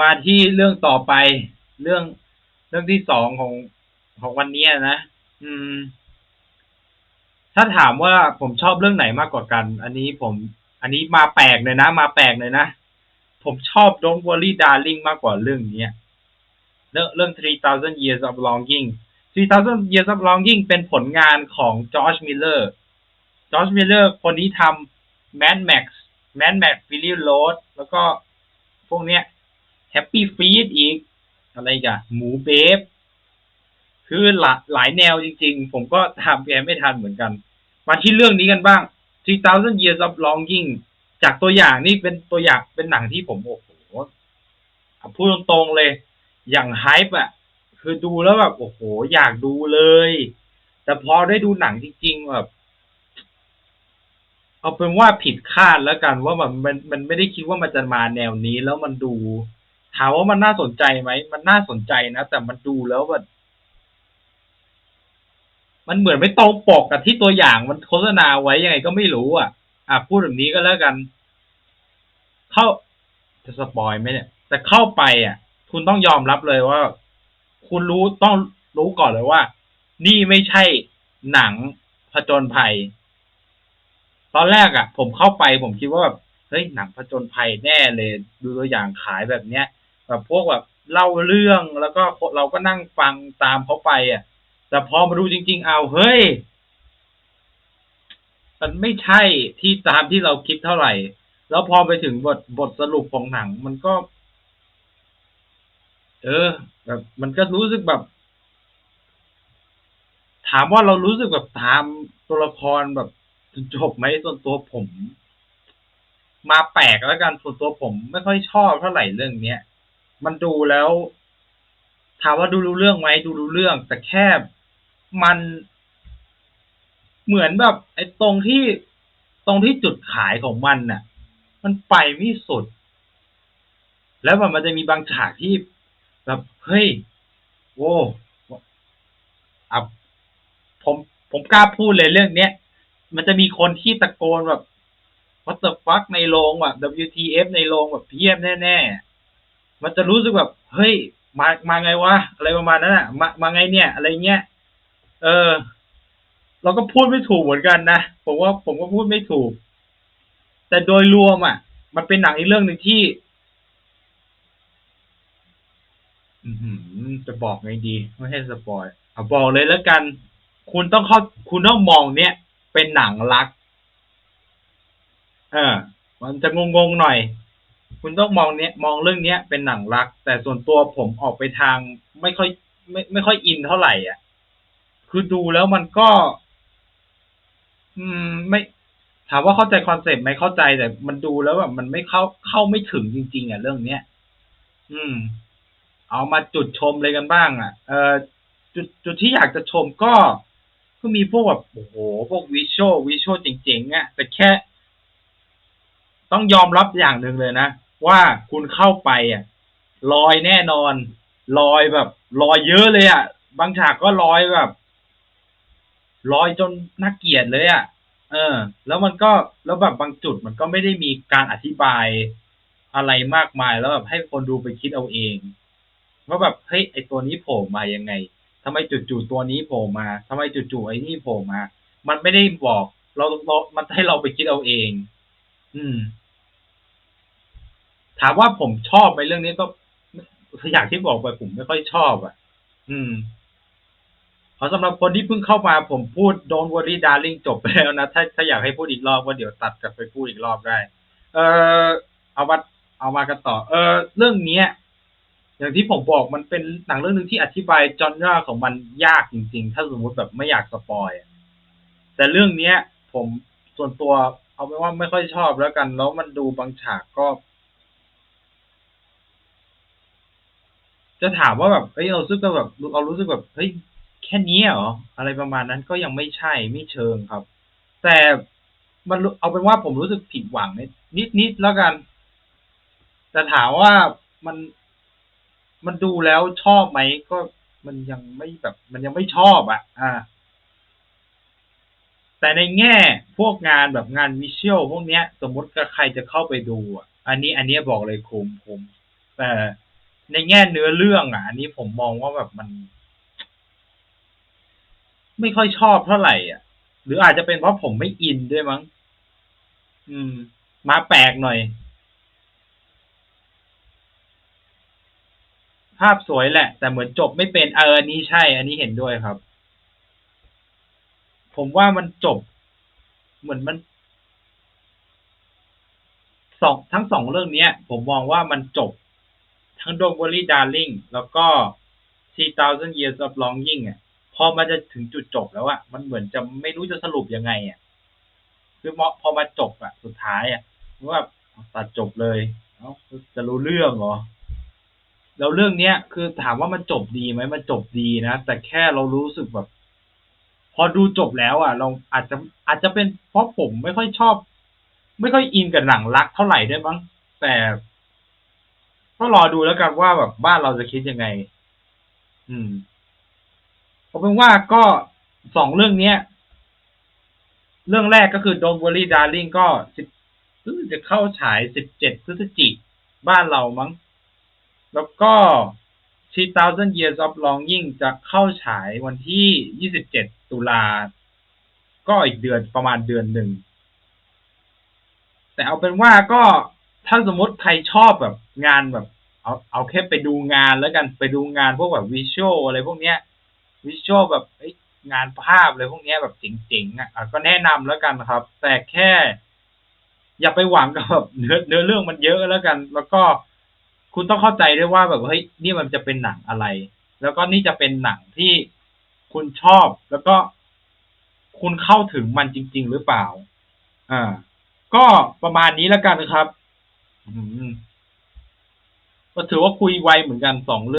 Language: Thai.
มาที่เรื่องต่อไป เรื่องเรื่องที่สองของของวันนี้นะอืม ถ้าถามว่าผมชอบเรื่องไหนมากกว่ากัน อันนี้ผม อันนี้มาแปลกเลยนะ มาแปลกเลยนะ ผมชอบ Don't Worry Darling มากกว่าเรื่องนี้เรื่องเรื่อง 3000 Years of Longing 3000 Years of Longing เป็นผลงานของจอร์จมิลเลอร์จอร์จมิลเลอร์คนนี้ทำ Mad Max Mad Max Fury Road แล้วก็พวกเนี้ย Happy Feet อีก อะไรกันหมูเบฟคือหลายหลายแนวจริงๆ ผมก็ทำแกไม่ทันเหมือนกัน มาที่เรื่องนี้กันบ้าง 3000 Years of Longing จากตัวอย่างนี่เป็นตัวอย่างเป็นหนังที่ผมโอ้โหพูดตรงๆเลย อย่างไฮป์อะ คือดูแล้วแบบ โอ้โห อยากดูเลย แต่พอได้ดูหนังจริงๆแบบเอาเป็นว่าผิดคาดแล้วกันว่ามันมันมันไม่ได้คิดว่ามันจะมาแนวนี้แล้วมันดู ถามว่ามันน่าสนใจไหม มันน่าสนใจนะ แต่มันดูแล้วแบบมันเหมือนไม่ตรงปกกับที่ตัวอย่างมันโฆษณาไว้ยังไงก็ไม่รู้ อะ อะพูดแบบนี้ก็แล้วกัน เข้าจะสปอยไหมเนี่ย แต่เข้าไปอะ คุณต้องยอมรับเลยว่า คุณรู้ต้องรู้ก่อนเลยว่า นี่ไม่ใช่หนังผจญภัย ตอนแรกอะ ผมเข้าไปผมคิดว่าแบบเฮ้ยหนังผจญภัยแน่เลย ดูตัวอย่างขายแบบเนี้ย แบบพวกแบบเล่าเรื่องแล้วก็เราก็นั่งฟังตามเขาไปอะ แต่พอมาดูจริง ๆ เอาเฮ้ย มันไม่ใช่ที่ตามที่เราคิดเท่าไหร่ แล้วพอไปถึงบทบทสรุปของหนัง มันก็ เออ แบบ มันก็รู้สึกแบบ ถามว่าเรารู้สึกแบบตามตัวละครแบบจนจบไหมส่วนตัวผม มาแปลกแล้วกันส่วนตัวผมไม่ค่อยชอบเท่าไหร่เรื่องเนี้ย มันดูแล้ว ถามว่าดูรู้เรื่องไหมดูรู้เรื่อง แต่แค่มันเหมือนแบบ ไอ้ตรงที่ตรงที่จุดขายของมันน่ะ มันไปไม่สุด แล้วมันมันจะมีบางฉากที่แบบเฮ้ยโว้อะผมผมกล้าพูดเลยเรื่องเนี้ยมันจะมีคนที่ตะโกนแบบ what the fuck ในโรงแบบ WTF ในโรงแบบเพียบแน่ ๆ มันจะรู้สึกแบบ เฮ้ย มามาไงวะอะไรประมาณนั้นอะมามาไงเนี่ย อะไรเงี้ยเออ เราก็พูดไม่ถูกเหมือนกันนะผมว่าผมก็พูดไม่ถูก แต่โดยรวมอะ มันเป็นหนังอีกเรื่องหนึ่งที่จะบอกไงดี ไม่ให้สปอยเอาบอกเลยแล้วกัน คุณต้องเข้าคุณต้องมองเนี้ยเป็นหนังรัก เออ มันจะงงๆหน่อย คุณต้องมองเนี้ยมองเรื่องเนี้ยเป็นหนังรัก แต่ส่วนตัวผมออกไปทางไม่ค่อยไม่ไม่ค่อยอินเท่าไหร่อะ คือดูแล้วมันก็ อืม ไม่ ถามว่าเข้าใจคอนเซปต์ไหมเข้าใจแต่มันดูแล้วแบบมันไม่เข้าเข้าไม่ถึงจริง ๆ อะ เรื่องเนี้ยอืม เอามาจุดชมเลยกันบ้าง อะ เออจุดจุดที่อยากจะชมก็ก็มีพวกแบบโอ้โหพวกวิชวลวิชวลเจ๋งๆอะแต่แค่ ต้องยอมรับอย่างหนึ่งเลยนะ ว่าคุณเข้าไปอะลอยแน่นอน ลอยแบบลอยเยอะเลยอะ บางฉากก็ลอยแบบลอยจนน่าเกลียดเลยอะ เออ แล้วมันก็แล้วแบบบางจุดมันก็ไม่ได้มีการอธิบายอะไรมากมายแล้วแบบให้คนดูไปคิดเอาเองว่าแบบเฮ้ยไอตัวนี้โผล่มายังไงทำไมจู่ๆตัวนี้โผล่มาทำไมจู่ๆไอ้นี่โผล่มา มันไม่ได้บอก เราเรามันให้เราไปคิดเอาเอง อืม ถามว่าผมชอบไปเรื่องนี้ก็อย่างที่บอกไปผมไม่ค่อยชอบอะ อืมพราะสำหรับคนที่เพิ่งเข้ามาผมพูด Don't worry darling จบไปแล้วนะ ถ้าถ้าอยากให้พูดอีกรอบก็เดี๋ยวตัดกลับไปพูดอีกรอบได้ เออเอามาเอามากันต่อ เออ เรื่องเนี้ย อย่างที่ผมบอกมันเป็นหนังเรื่องหนึ่งที่อธิบายจอนราของมันยากจริง ๆ ถ้าสมมติแบบไม่อยากสปอยอะแต่เรื่องเนี้ย ผมส่วนตัวเอาเป็นว่าไม่ค่อยชอบแล้วกัน แล้วมันดูบางฉากก็ จะถามว่าแบบเฮ้ยเรารู้สึกแบบเรารู้สึกแบบเฮ้ยแค่นี้เหรออะไรประมาณนั้นก็ยังไม่ใช่ไม่เชิงครับ แต่มันเอาเป็นว่าผมรู้สึกผิดหวังนิดนิดๆแล้วกันแต่ถามว่ามันมันดูแล้วชอบไหมก็มันยังไม่แบบ มันยังไม่ชอบอะ อ่า แต่ในแง่พวกงานแบบงานวิชวลพวกเนี้ย สมมติก็ใครจะเข้าไปดูอะ อันนี้อันนี้บอกเลยคุ้มคุ้มแต่ ในแง่เนื้อเรื่องอะ อันนี้ผมมองว่าแบบมัน ไม่ค่อยชอบเท่าไหร่อะ หรืออาจจะเป็นเพราะผมไม่อินด้วยมั้ง อืม มาแปลกหน่อย ภาพสวยแหละ แต่เหมือนจบไม่เป็นเอออันนี้ใช่ อันนี้เห็นด้วยครับ ผมว่ามันจบ เหมือนมันสองทั้งสองเรื่องเนี้ย ผมมองว่ามันจบ ทั้ง Don't Worry Darling แล้วก็ 3000 Years of Longing อะพอมันจะถึงจุดจบแล้วอะมันเหมือนจะไม่รู้จะสรุปยังไงอะคือพอมาจบอะ สุดท้ายอะว่าตัดจบเลยเอ้าจะรู้เรื่องเหรอแล้วเรื่องเนี้ยคือถามว่ามันจบดีไหมมันจบดีนะแต่แค่เรารู้สึกแบบ พอดูจบแล้วอะ เราอาจจะอาจจะเป็นเพราะผมไม่ค่อยชอบ ไม่ค่อยอินกับหนังรักเท่าไหร่ด้วยมั้งแต่ ก็รอดูแล้วกันว่าแบบบ้านเราจะคิดยังไง อืมเอาเป็นว่าก็สองเรื่องเนี้ย เรื่องแรกก็คือ Don't Worry Darling ก็สิบจะเข้าฉายสิบเจ็ดพฤศจิกบ้านเรามั้ง แล้วก็3000 Years of Longing จะเข้าฉายวันที่ 27 ตุลา ก็อีกเดือนประมาณเดือนหนึ่ง แต่เอาเป็นว่าก็ ถ้าสมมติใครชอบแบบงานแบบ เอาเอาแค่ไปดูงานแล้วกันไปดูงานพวกแบบวิชวลอะไรพวกเนี้ยวิชวลแบบงานภาพอะไรพวกเนี้ยแบบเจ๋งๆอะก็แนะนำแล้วกันครับ แต่แค่ อย่าไปหวังกับแบบเนื้อเนื้อเรื่องมันเยอะแล้วกัน แล้วก็คุณต้องเข้าใจด้วยว่าแบบเฮ้ยนี่มันจะเป็นหนังอะไร แล้วก็นี่จะเป็นหนังที่คุณชอบ แล้วก็คุณเข้าถึงมันจริง ๆ หรือเปล่า อ่า ก็ประมาณนี้แล้วกันนะครับ ก็ถือว่าคุยไวเหมือนกันสองเรื่อง